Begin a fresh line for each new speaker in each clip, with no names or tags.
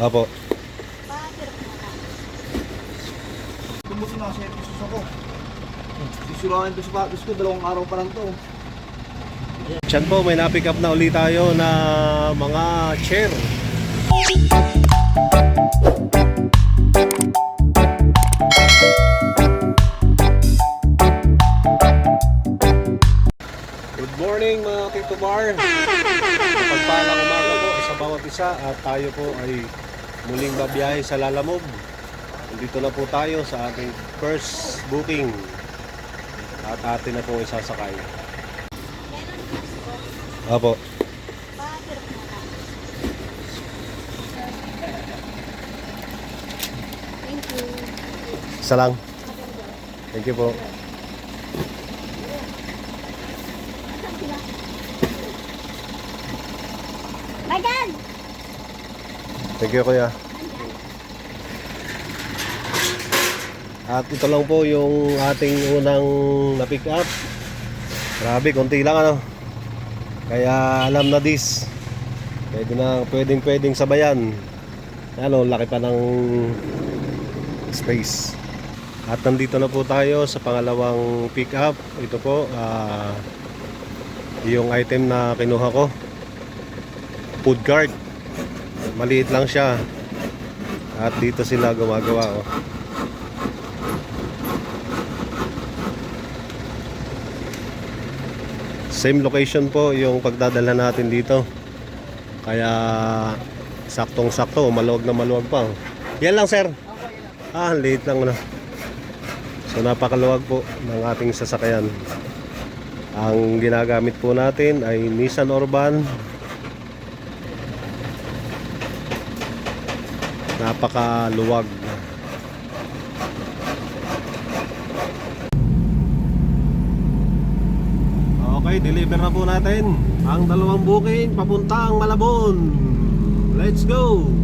Opo.
Tumusin na kasi ito suso ko. Sisurahin ko sapatos ko, dalawang araw pa lang to.
Diyan po, may na-pick up na ulit tayo na mga chair. Good morning mga Tito Bar. Pagpalang umaga po sa bawat isa at tayo po ay muling babiyahe sa Lalamog. Nandito na po tayo sa ating first booking. At atin na po isasakay. Apo.
Thank you.
Isa lang. Thank you po. Thank you kuya. At ito lang po yung ating unang na-pick up. Grabe, konti lang ano. Kaya alam na this. Pwede na, pwedeng pwedeng sabayan. Ano, laki pa ng space. At nandito na po tayo sa pangalawang pick up. Ito po, ah, yung item na kinuha ko. Food cart. Maliit lang siya. At dito sila gumagawa. Oh. Same location po yung pagdadala natin dito. Kaya saktong-sakto, maluwag na maluwag pa. oh. Yan lang sir. Ah, late lang na. So napakaluwag po ng ating sasakyan. Ang ginagamit po natin ay Nissan Urban napakaluwag. Okay deliver na po natin ang dalawang booking papuntang Malabon. Let's go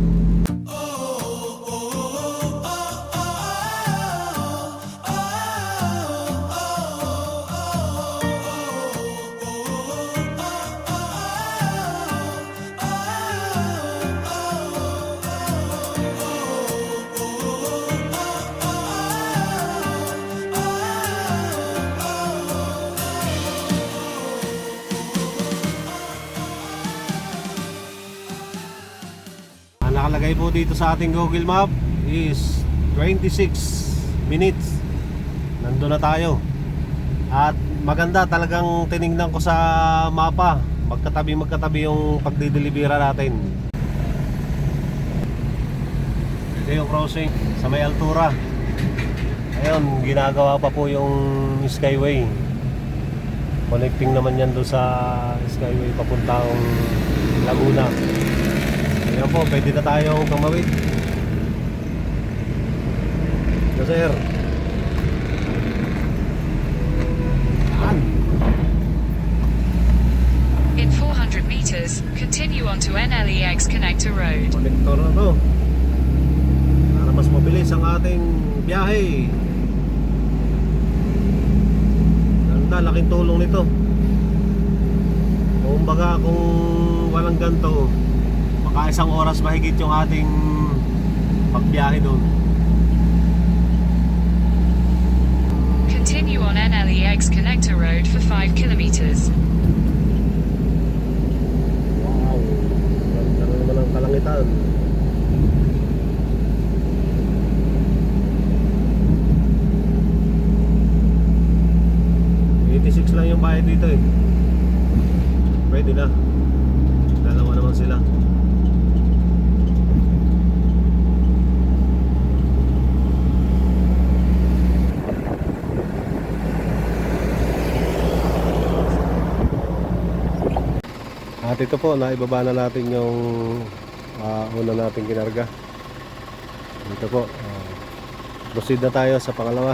nakalagay po dito sa ating Google Map is 26 minutes. Nandun na tayo. At maganda talagang tiningnan ko sa mapa. Magkatabi magkatabi yung pagdidelibera natin. Ito yung crossing sa may altura. Ayun, ginagawa pa po yung Skyway. Connecting naman yan doon sa Skyway papuntang Laguna. Ayan po, pwede na tayong tumawid. Yo, sir. Yan.
In 400 meters, continue onto NLEX Connector Road.
Connector na to. Para mas mabilis ang ating biyahe. Ganda, laking tulong nito. Kung baga kung walang ganito, baka isang oras mahigit yung ating pagbiyahe doon.
Continue on NLEX Connector Road for 5 kilometers.
Wow, ganda na naman ang kalangitan. $86 lang yung bayad dito eh. Pwede na. Dalawa naman sila. At ito po, naibaba na natin yung ah, una nating kinarga. Ito po. ah, proceed na tayo sa pangalawa.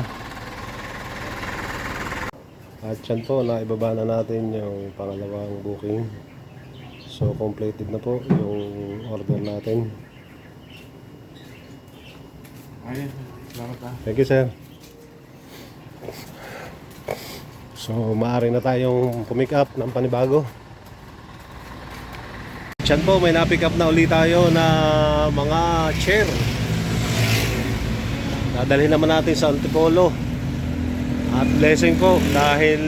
At yan po, naibaba na natin yung pangalawang booking. So, completed na po yung order natin.
Ayun, salamat ah.
Thank you, sir. So, maaari na tayong pumick up ng panibago. Siyan po, may na-pick up na ulit tayo na mga chair. Dadalhin naman natin sa Antipolo. At blessing po dahil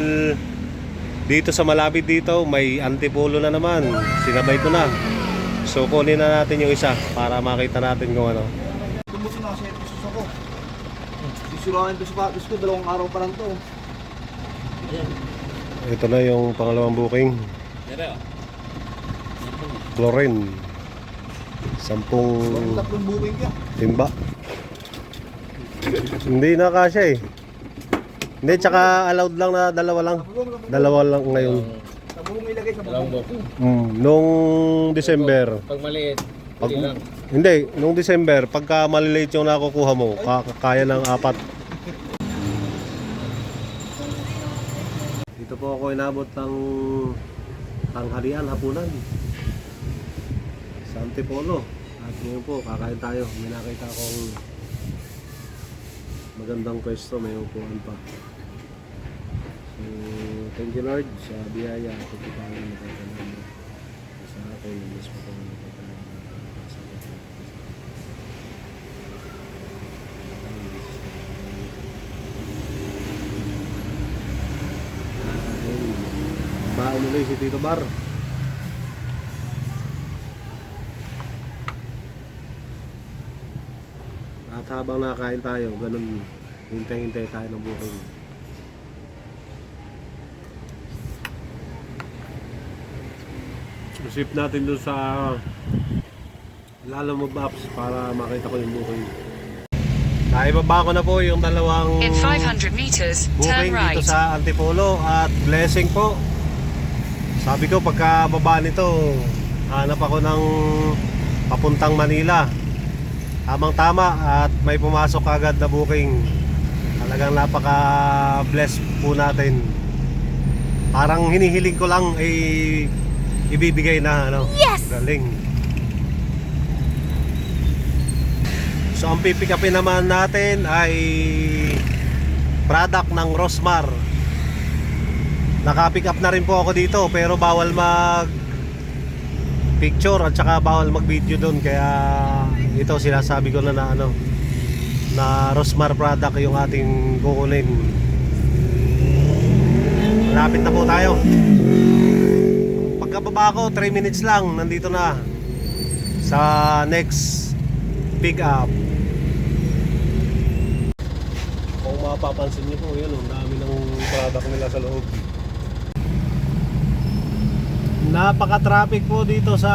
dito sa malapit dito may Antipolo na naman. Sinabay ko na. So kunin na natin yung isa para makita natin kung ano.
Tumusin na service ako. Sisirain ko sapatos ko, dalawang araw pa lang to.
Ito na yung pangalawang booking. Chlorine. Sampung
tatlong ka?
timba. Hindi na kasya eh. Hindi, tsaka allowed lang na dalawa lang. Dalawa lang ngayon.
Ilagay sa bubong.
Mm, nung December.
Pag maliit,
Pag,
hindi lang.
hindi, nung December, pagka maliliit yung nakukuha mo, ka- kaya ng apat. Dito po ako inabot ng tanghalian, hapunan. Antipolo. At ngayon po, kakain tayo. May nakita akong magandang pwesto, may upuan pa. So, thank you Lord sa biyaya at pagkakain na sa akin. Mas po kong. Baon ulit si Tito Bar. At habang nakain tayo, ganun, hintay-hintay tayo ng booking. Isip natin dun sa Lalo Maps para makita ko yung booking. Naibaba ko na po yung dalawang
In 500 meters, turn
booking dito
right.
sa Antipolo at blessing po. Sabi ko pagka baba nito, hanap ako ng papuntang Manila. Tamang tama at may pumasok agad na booking. Talagang napaka bless po natin. Parang hinihiling ko lang ay ibibigay na ano.
Yes!
Galing. So ang pipick upin naman natin ay product ng Rosmar. Naka-pick up na rin po ako dito pero bawal mag picture at saka bawal mag video doon kaya ito sinasabi ko na na ano na Rosmar product yung ating kukunin. Malapit na po tayo. Pagkababa ko 3 minutes lang nandito na sa next pick up. Kung mapapansin niyo po, yun, ang dami ng product nila sa loob. Napaka-traffic po dito sa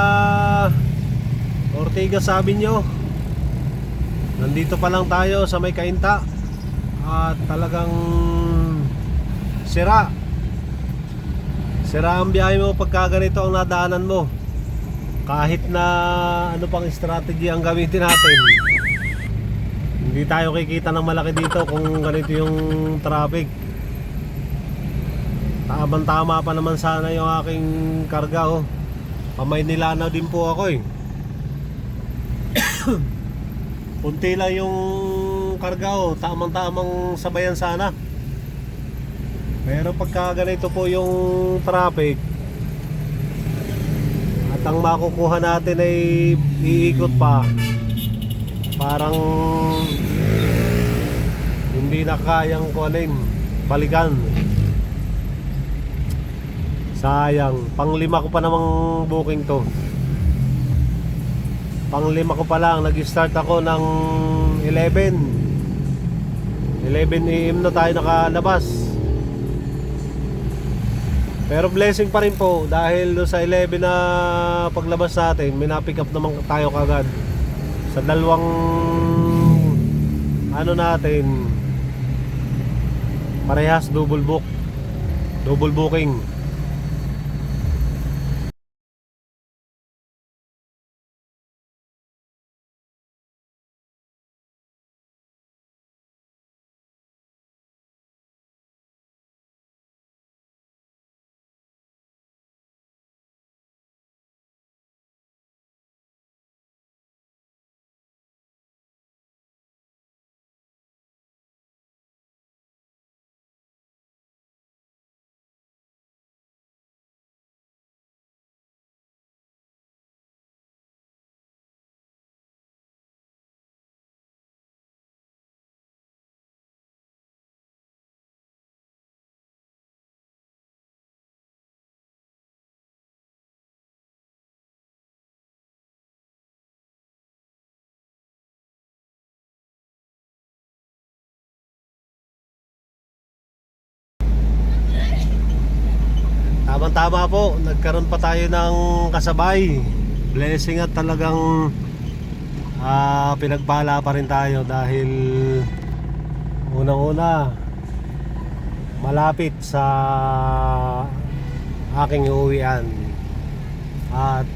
Ortigas sabi nyo. Nandito pa lang tayo sa may kainta at talagang sira. Sira ang biyahe mo pagka ganito ang nadaanan mo. Kahit na ano pang strategy ang gamitin natin. Hindi tayo kikita ng malaki dito kung ganito yung traffic. Tamang tama pa naman sana yung aking karga oh. Pamay nilanaw din po ako eh. Punti lang yung karga oh. Tamang tamang sabayan sana. Pero pagka ganito po yung traffic at ang makukuha natin ay iikot pa parang hindi na kayang kunin balikan sayang. Panglima ko pa namang booking to. Panglima ko pa lang. Nag start ako ng 11 11 am na tayo nakalabas. Pero blessing pa rin po dahil sa 11 na paglabas natin may na-pick up naman tayo kagad. Sa dalawang ano natin parehas double book double booking Tama-tama po, nagkaroon pa tayo ng kasabay. Blessing at talagang ah, pinagpala pa rin tayo dahil unang-una malapit sa aking uuwian at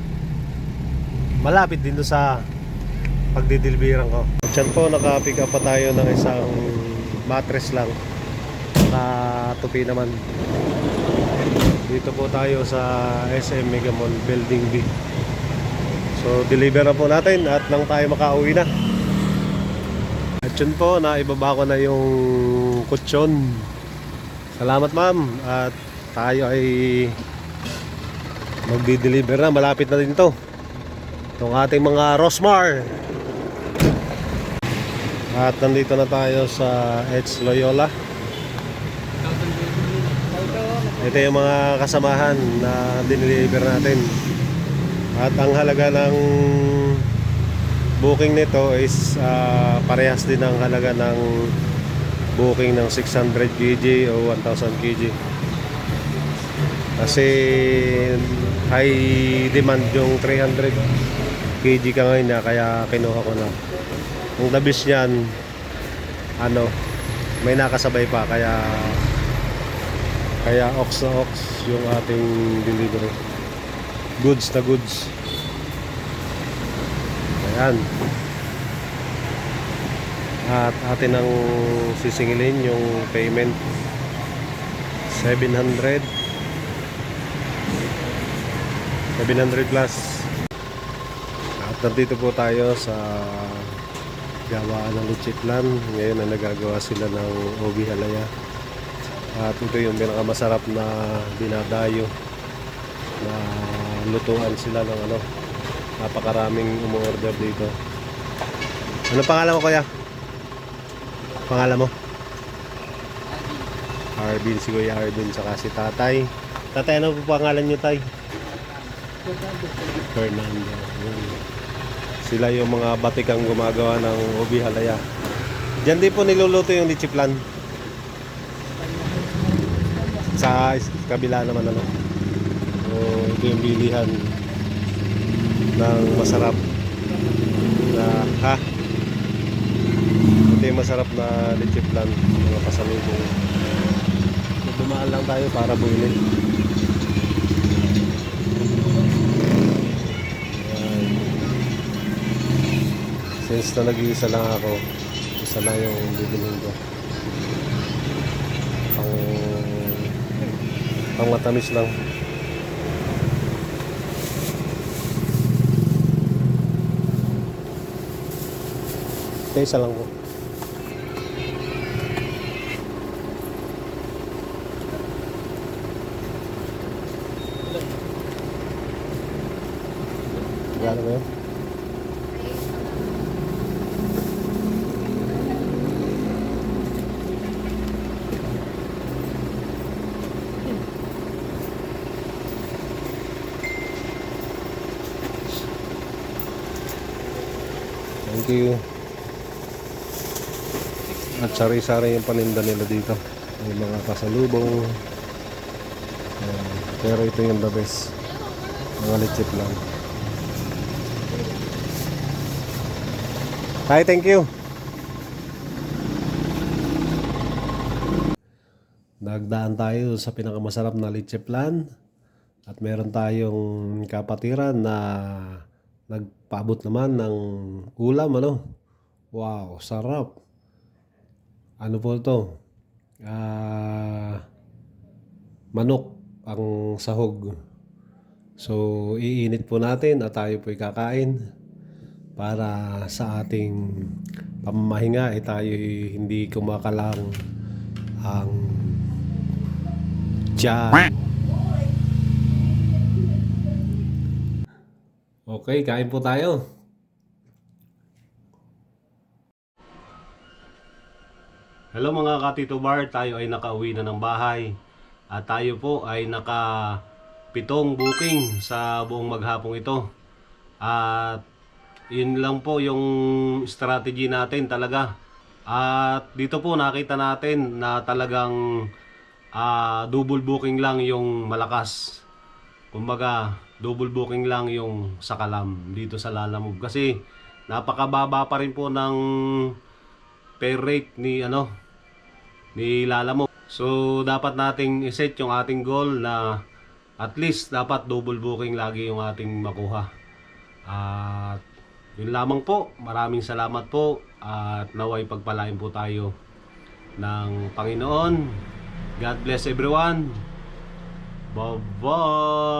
malapit din doon sa pagdidilbiran ko. Diyan po naka-pick up pa tayo ng isang mattress lang na tupi naman. Dito po tayo sa SM Mega Mall Building B. So deliver na po natin at nang tayo makauwi na. At yun po, naibaba ko na yung kutsyon. Salamat ma'am at tayo ay magdi-deliver na. Malapit na din to. Itong ating mga Rosmar. At nandito na tayo sa Edge Loyola. Ito yung mga kasamahan na dineliver natin. At ang halaga ng booking nito is ah, parehas din ang halaga ng booking ng 600 kg o 1000 kg. Kasi high demand yung 300 kg ka ngayon na kaya kinuha ko na. Ang labis niyan ano may nakasabay pa kaya kaya ox na ox yung ating delivery. Goods na goods. Ayan. At atin ang sisingilin yung payment 700 700 plus at nandito po tayo sa gawaan ng Luchitlan ngayon na nagagawa sila ng Obi Halaya at ito yung pinakamasarap na dinadayo na lutuan sila ng ano napakaraming umorder dito ano pangalan mo kuya? pangalan mo? Arvin, si Kuya Arvin, saka si Tatay. Tatay, ano po pangalan niyo, Tay? Fernando. Sila yung mga batikang gumagawa ng ubi halaya. Diyan din po niluluto yung lichiplan. Sa kabila naman ano. So, ito yung bilihan ng masarap na ha ito yung masarap na lichiplan mga pasalubong so, dumaan lang tayo para bumili Ayan. since na nag-iisa lang ako isa lang yung bibilhin ko pang matamis lang Kaya isa lang po. Gano'n ba yun? Thank you. At sari-sari yung paninda nila dito. May mga pasalubong. Ayan. Pero ito yung the best. Mga lechip lang. Hi, thank you. Nagdaan tayo sa pinakamasarap na leche plan at meron tayong kapatiran na nagpaabot naman ng ulam ano. Wow, sarap. Ano po ito? Ah, manok ang sahog. So, iinit po natin at tayo po'y kakain para sa ating pamamahinga ay tayo hindi kumakalang ang tiyan. Okay, kain po tayo. Hello mga katito bar, tayo ay nakauwi na ng bahay at tayo po ay naka pitong booking sa buong maghapong ito. At yun lang po yung strategy natin talaga. At dito po nakita natin na talagang ah, double booking lang yung malakas. kumbaga double booking lang yung sa Kalam dito sa Lalamove kasi napakababa pa rin po ng pay rate ni ano ni Lalamove. So dapat nating iset yung ating goal na at least dapat double booking lagi yung ating makuha. At yun lamang po. Maraming salamat po at naway pagpalain po tayo ng Panginoon. God bless everyone. Bye-bye.